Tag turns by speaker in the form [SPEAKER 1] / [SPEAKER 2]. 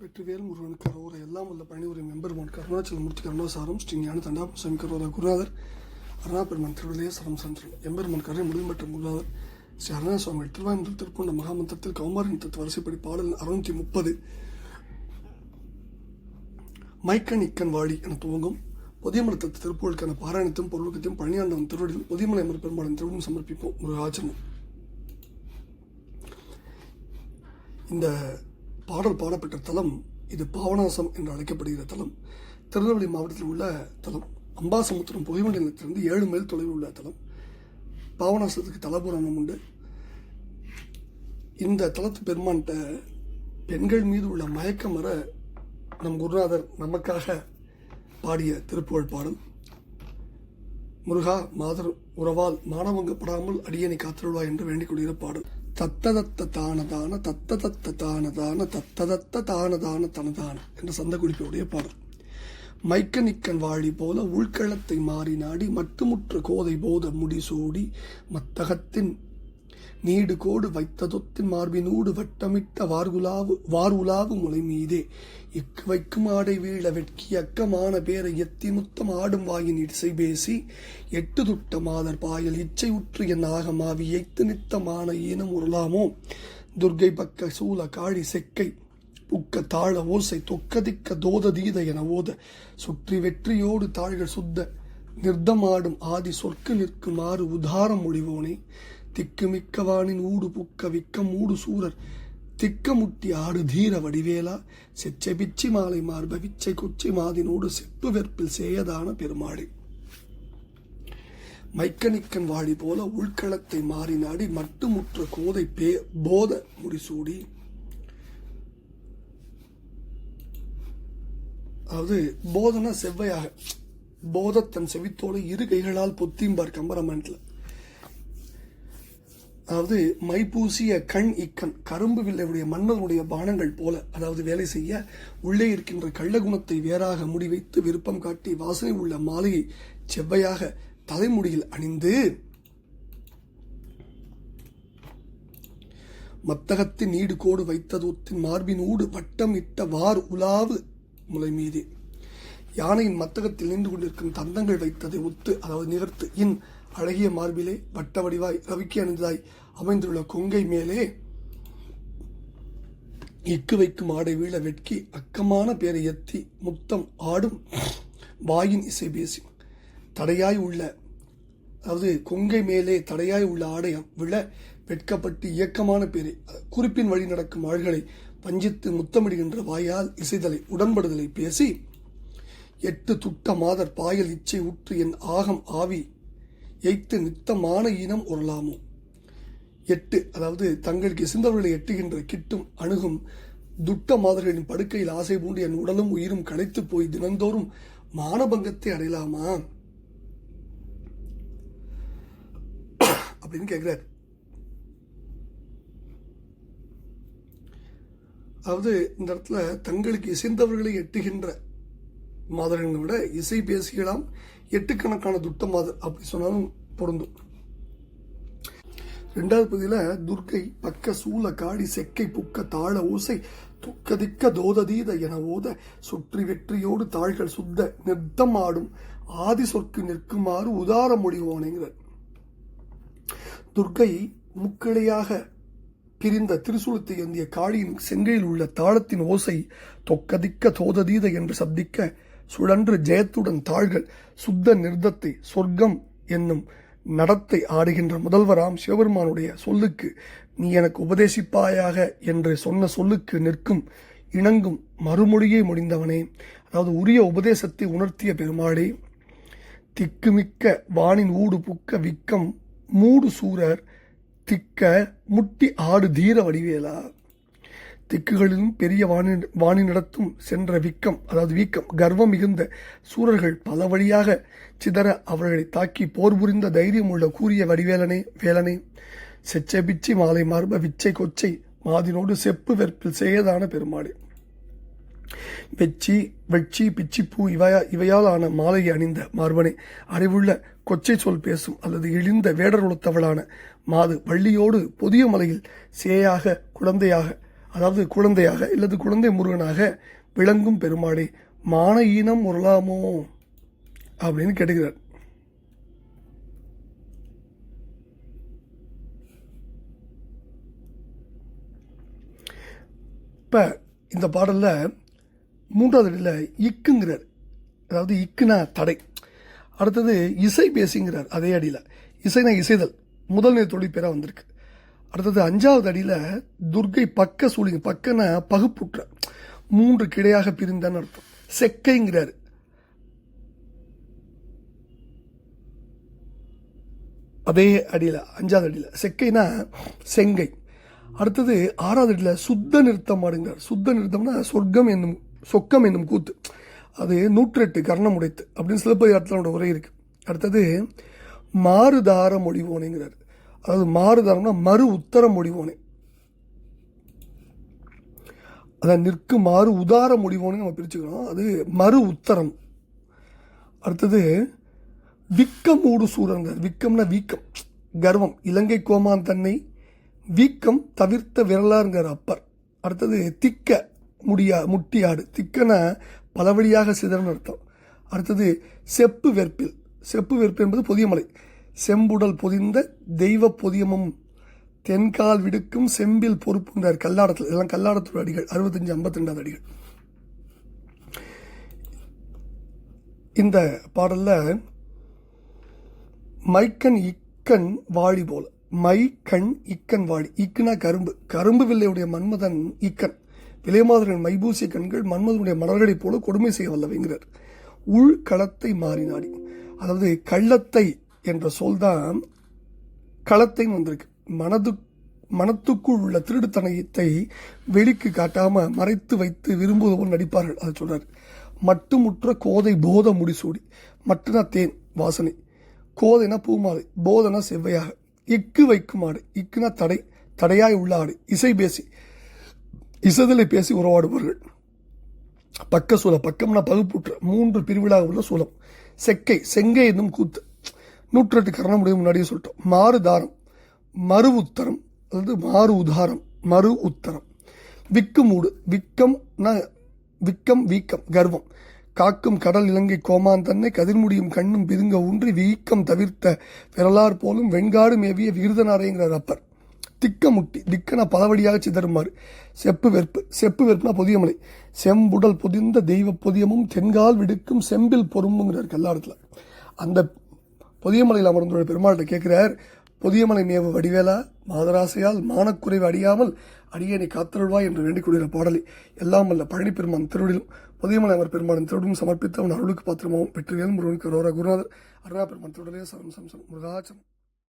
[SPEAKER 1] வெற்றிவேல் முருகன் கரோர எல்லாம் உள்ள பணிவுரை மெம்பெருமான் கருணாச்சலமூர்த்தி கருணாசாரம் ஸ்ரீ ஞான தண்டாபம் சுவாமி கரோர குருநாதர் அருணாபெருமன் திருவிழைய சரம் சந்திரன் எம்பெருமன் கரை முடிவு பெற்ற குருநாதர் ஸ்ரீ அருணா சுவாமி திருவாயுந்தல் திருப்பூண்ட மகாமந்திரத்தில் கௌமாரின் தத்துவ வரிசைப்படி பாடல் அறுநூத்தி முப்பது. மைக்கன் இக்கன் வாடி என துவங்கும். புதியமலை தத்து திருப்பூருக்கான பாராயணத்தையும் பொருளுக்கத்தையும் பழனியாண்டவன் திருவடியில் புதியமலை அமர் பெருமாளின் திருவிடம் சமர்ப்பிப்போம். ஒரு ஆச்சரியம் இந்த பாடல் பாடப்பட்ட தலம் இது பாவனாசம் என்று அழைக்கப்படுகிற தலம். திருநெல்வேலி மாவட்டத்தில் உள்ள தலம். அம்பாசமுத்திரம் புகைமண்டல நிலையத்திலிருந்து ஏழு மைல் தொலைவில் உள்ள தலம். பாவனாசத்துக்கு தலபுராணம் உண்டு. இந்த தலத்து பெருமான்கிட்ட பெண்கள் மீது உள்ள மயக்கம் வர நம் குருநாதர் நமக்காக பாடிய திருப்புகழ் பாடல். முருகா மாதர் உறவால் மானவங்கப்படாமல் அடியனை காத்திருவாய் என்று வேண்டிக் கொள்கிற பாடல். தத்ததத்த தானதான தத்த தத்த தானதான தத்ததத்த தானதான தனதான என்ற சந்த குறிப்புடைய பாடல். மைக்க நிக்கன் வாழி போல உள்களத்தை மாறி நாடி மட்டுமுற்ற கோதை போத முடிசூடி மத்தகத்தின் நீடு கோடு வைத்ததொத்தின் மார்பினூடு வட்டமிட்ட வார்குலாவு வார்குலாவு முலை மீதே இக்கு வைக்கும் ஆடை வீழ வெட்கி அக்கமான பேரை எத்தி முத்தம் ஆடும் வாயின் இசை பேசி எட்டு துட்ட மாதர் பாயல் இச்சை உற்று என் ஆகமாவி எய்த்து நித்தமான ஈனம் உருளாமோ. துர்கை பக்க சூல காழி செக்கை புக்க தாழ ஓசை தொக்கதிக்க தோத தீத என ஓத. சுற்றி வெற்றியோடு தாழ்கள் சுத்த நிர்தமாடும் ஆதி சொற்கு நிற்குமாறு உதாரம் முடிவோனே. திக்குமிக்கவானின் ஊடு புக்க விக்கம் ஊடு சூரர் திக்கமுட்டி ஆடு தீர வடிவேலா. செச்சை பிச்சி மாலை மார்ப விச்சை குச்சி மாதினோடு செப்பு வெற்பில் சேயதான பெருமாளி. மைக்கனிக்கன் வாழி போல உள்களத்தை மாறி நாடி மட்டுமுற்ற கோதை பே போத முடிசூடி. அதாவது போதனா செவ்வையாக போதத்தன் செவித்தோடு இரு கைகளால் பொத்திம்பார் கம்பரமன்ல அதாவது மைப்பூசிய கண் இக்கண் கரும்பு வில்லையுடைய மன்னனுடைய பானங்கள் போல அதாவது வேலை செய்ய உள்ளே இருக்கின்ற கள்ளகுணத்தை வேறாக முடிவைத்து விருப்பம் காட்டி வாசனை உள்ள மாலையை செவ்வையாக தலைமுடியில் அணிந்து மத்தகத்தின் நீடு கோடு வைத்ததொத்தின் மார்பினூடு வட்டம் இட்ட வார் உலாவு முலை மீது. யானையின் மத்தகத்தில் நின்று கொண்டிருக்கும் தந்தங்கள் வைத்ததை ஒத்து அதாவது நிகர்த்து இன் அழகிய மார்பிலே வட்ட வடிவாய் ரவிக்கு அணிந்ததாய் அமைந்துள்ள கொங்கை மேலே இக்கு வைக்கும் ஆடை வீழ வெட்கி அக்கமான பேரை எத்தி முத்தம் ஆடும் வாயின் இசை பேசி. தடையாய் உள்ள அதாவது கொங்கை மேலே தடையாய் உள்ள ஆடையம் விழ வெட்கப்பட்டு இயக்கமான பேரை குறிப்பின் வழி நடக்கும் ஆள்களை பஞ்சித்து முத்தமிடுகின்ற வாயால் இசைதலை உடன்படுதலை பேசி எட்டு துட்ட மாதர் பாயல் இச்சை உற்று என் ஆகம் ஆவி எய்த்து நித்தமான இனம் உரலாமோ எட்டு அதாவது தங்களுக்கு இசைந்தவர்களை எட்டுகின்ற கிட்டும் அணுகும் துட்ட மாதர்களின் படுக்கையில் ஆசை பூண்டு என் உடலும் உயிரும் களைத்து போய் தினந்தோறும் மானபங்கத்தை அடையலாமா? அப்படின்னு கேட்கிறார். அதாவது இந்த இடத்துல தங்களுக்கு இசைந்தவர்களை எட்டுகின்ற மாதர்களை விட இசை பேசிக்கலாம் எட்டுக்கணக்கான துட்ட மாதர் அப்படி சொன்னாலும் பொருந்தும். ரெண்டாவது பகுதியில் துர்க்கை பக்க சூல காடி செக்கை புக்க தாழ ஓசை துக்கதிக்க தோததீத என ஓத சுற்றி வெற்றியோடு தாள்கள் சுத்த நிறுத்தம் ஆடும் ஆதி சொற்கு நிற்குமாறு உதார முடிவோனேங்கிறார். துர்க்கை முக்கிளையாக பிரிந்த திருசூலத்தை ஏந்திய காளியின் செங்கையில் உள்ள தாளத்தின் ஓசை தொக்கதிக்க தோததீத என்று சப்திக்க சுழன்று ஜெயத்துடன் தாள்கள் சுத்த நிர்தத்தை சொர்க்கம் என்னும் நடத்தை ஆடுகின்ற முதல்வராம் சிவபெருமானுடைய சொல்லுக்கு நீ எனக்கு உபதேசிப்பாயாக என்று சொன்ன சொல்லுக்கு நிற்கும் இணங்கும் மறுமொழியை முடிந்தவனே. அதாவது உரிய உபதேசத்தை உணர்த்திய பெருமாளே திக்குமிக்க வானின் ஊடு புக்க விக்கம் மூடு சூரர் திக்க முட்டி ஆடு தீர வடிவேலா. திக்குகளிலும் பெரிய வாணி நடத்தும் சென்ற விக்கம் அதாவது வீக்கம் கர்வம் மிகுந்த சூரர்கள் பல வழியாக சிதற அவர்களை தாக்கி போர் புரிந்த தைரியம் உள்ள கூறிய வடிவேலனே வேலனே. செச்சை பிச்சை மாலை மார்ப விச்சை கொச்சை மாதினோடு செப்பு வெற்பில் செய்யதான பெருமாளே. வெச்சி வெச்சி பிச்சிப்பூ இவையா இவையால் ஆன மாலையை அணிந்த மார்பனே. அறிவுள்ள கொச்சை சொல் பேசும் அல்லது இழிந்த வேடர் உளுத்தவளான மாது வள்ளியோடு புதிய மலையில் சேயாக குழந்தையாக அதாவது குழந்தையாக இல்லது குழந்தை முருகனாக விளங்கும் பெருமாளை மான ஈனம் உருளாமோ? அப்படின்னு கேட்டுக்கிறார். இப்போ இந்த பாடலில் மூன்றாவது அடியில் இக்குங்கிறார். அதாவது இக்குனா தடை. அடுத்தது இசை பேசிங்கிறார் அதே அடியில். இசைனா இசைதல். முதல் நிலை தொழில் பேராக வந்திருக்கு. அடுத்தது அஞ்சாவது அடியில் துர்க்கை பக்க சூழிங்க பக்கன பகுப்புற்ற மூன்று கிடையாக பிரிந்தான்னு அர்த்தம். செக்கைங்கிறார். அதே அடியில் அஞ்சாவது அடியில். செக்கைனா செங்கை. அடுத்தது ஆறாவது அடியில் சுத்த நிறுத்தம் ஆடுங்கிறார். சுத்த நிறுத்தம்னா சொர்க்கம் என்னும் சொக்கம் என்னும் கூத்து. அது நூற்றெட்டு கர்ணம் உடைத்து அப்படின்னு சிலப்பதிகாரத்தில் உரை இருக்குது அடுத்தது மாறுதார மொழிவோனேங்கிறார். அதாவது மாறுதாரம்னா மறு உத்தர முடிவோனே. அதை நிற்கும் மாறு உதார முடிவோன்னு நம்ம பிரிச்சுக்கிறோம் அது மறு உத்தரம். அடுத்தது விக்கமூடு சூரங்கிறார் விக்கம்னா வீக்கம். கர்வம். இலங்கை கோமான் தன்னை வீக்கம் தவிர்த்த விரலாருங்கிற அப்பர். அடுத்தது திக்க முடியா முட்டியாடு. திக்கன பலவழியாக சிதறன்னு அர்த்தம் அடுத்தது செப்பு வெற்பில். செப்பு வெற்பு என்பது புதிய மலை செம்புடல் பொதிந்த தெய்வ பொதியமும் தென்கால் விடுக்கும் செம்பில் பொறுப்புங்கிறார் கல்லாடத்தில் இதெல்லாம் கல்லாடத்தோட அடிகள் அறுபத்தஞ்சு ஐம்பத்தி ரெண்டாவது அடிகள். இந்த பாடலில் மைக்கன் இக்கன் வாழி போல மை கண் இக்கன் வாழி இக்குனா கரும்பு கரும்பு வில்லையுடைய மன்மதன் இக்கன் விலைமாதரின் மைபூசிய கண்கள் மன்மதனுடைய மலர்களைப் போல கொடுமை செய்ய வல்லவைங்கிறார். உள் களத்தை மாறினாடி அதாவது கள்ளத்தை என்ற சொல்தான் களத்தையும் வந்திருக்கு. மனது மனத்துக்குள் உள்ள திருடுத்தனத்தை வெளிக்கு காட்டாம மறைத்து வைத்து விரும்புவது போல் நடிப்பார்கள் அதை சொல்றாரு. மட்டுமுற்ற கோதை போத முடிசூடி மட்டுனா தேன் வாசனை. கோதைனா பூமாலை போதனா செவ்வையாக. இக்கு வைக்கும் ஆடு இக்குனா தடை தடையாய் உள்ள ஆடு. இசை பேசி இசைதலை பேசி உறவாடுவார்கள் பக்க சூலம் பக்கம்னா பகுப்புற்ற மூன்று பிரிவிழாக உள்ள சூலம் செக்கை செங்கை என்னும் கூத்து. நூற்றெட்டு கரணமுடைய முன்னாடியே சொல்லிட்டோம். மாறு தாரம் மறு உத்தரம் அதாவது மாறு உதாரம் மறு உத்தரம். விக்குமூடு விக்கம்னா விக்கம் வீக்கம் கர்வம். காக்கும் கடல் இலங்கை கோமான் தன்னை கதிர்முடியும் கண்ணும் பிதுங்க ஊன்றி வீக்கம் தவிர்த்த விரலார் போலும் வெண்காடு மேவிய விருதனாரைங்கிறார் ரப்பர் திக்கமுட்டி திக்கன பலவழியாக சிதறுமாறு. செப்பு வெற்பு செப்பு வெற்புனா பொதியமலை. செம்புடல் பொதிந்த தெய்வ பொதியமும் தென்கால் விடுக்கும் செம்பில் பொறுமுங்கிறார் கல்லாடத்தில். அந்த பொதியமலையில் அமர்ந்துள்ள பெருமாள்கிட்ட கேட்குறார் பொதியமலை மேவு வடிவேலா? மாதராசையால் மானக்குறைவு அடியாமல் அடியேனை காத்தருள்வாய் என்று வேண்டிக் கொள்கிற பாடலை எல்லாம் அல்ல பழனி பெருமான் திருவிடிலும் பொதியமலை அமர் பெருமானின் திருவிடும் சமர்ப்பித்து அவன் அருளுக்கு பாத்திரமாகவும் பெற்றுவேல் முருகனுக்கு ரோர குருநாதர் அருணா பெருமான் திருடலே சரம் சம்சம் முருகாச்சம்